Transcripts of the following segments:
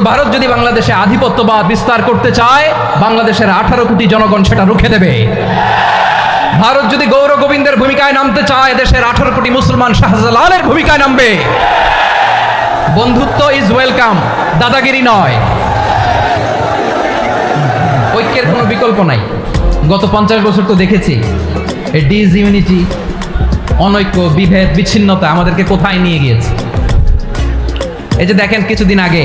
কিন্তু ভারত যদি বাংলাদেশে আধিপত্যবাদ বিস্তার করতে চায়, বাংলাদেশের আঠারো কোটি জনগণ সেটা রুখে দেবে। ভারত যদি গৌর গোবিন্দের ভূমিকায় নামতে চায়, দেশের আঠারো কোটি মুসলমান শাহজালালের ভূমিকায় নামবে। বন্ধুত্ব ইজ ওয়েলকাম দাদাগিরি নয়। ঐক্যের কোনো বিকল্প নাই। গত পঞ্চাশ বছর তো দেখেছি ডিজ ইউনিটি অনৈক্য, বিভেদ, বিচ্ছিন্নতা আমাদেরকে কোথায় নিয়ে গিয়েছে? এই যে দেখেন, কিছুদিন আগে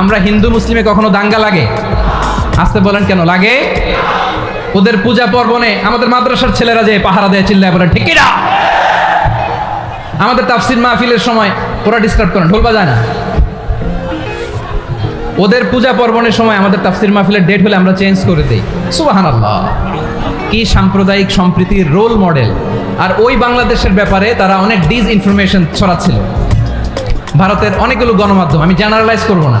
আমরা হিন্দু, মুসলিমে কখনো দাঙ্গা লাগে? আসতে বলেন কেন? লাগে? ওদের পূজা পর্বণে আমাদের মাদ্রাসার ছেলেরা যে পাহারা দেয়, চিল্লায় বলেন ঠিক না আমাদের তাফসির মাহফিলের সময় ওরা ডিস্টার্ব করেন, ঢোল বাজায় না। ওদের পূজা পার্বণের সময় আমাদের তাফসির মাহফিলের ডেট হলে আমরা চেঞ্জ করে দিই। সুবাহান কি সাম্প্রদায়িক সম্প্রীতির রোল মডেল আর ওই বাংলাদেশের ব্যাপারে তারা অনেক ডিস ইনফরমেশন ছড়াচ্ছিল। ভারতের অনেকগুলো গণমাধ্যম, আমি জেনারেলাইজ করব না।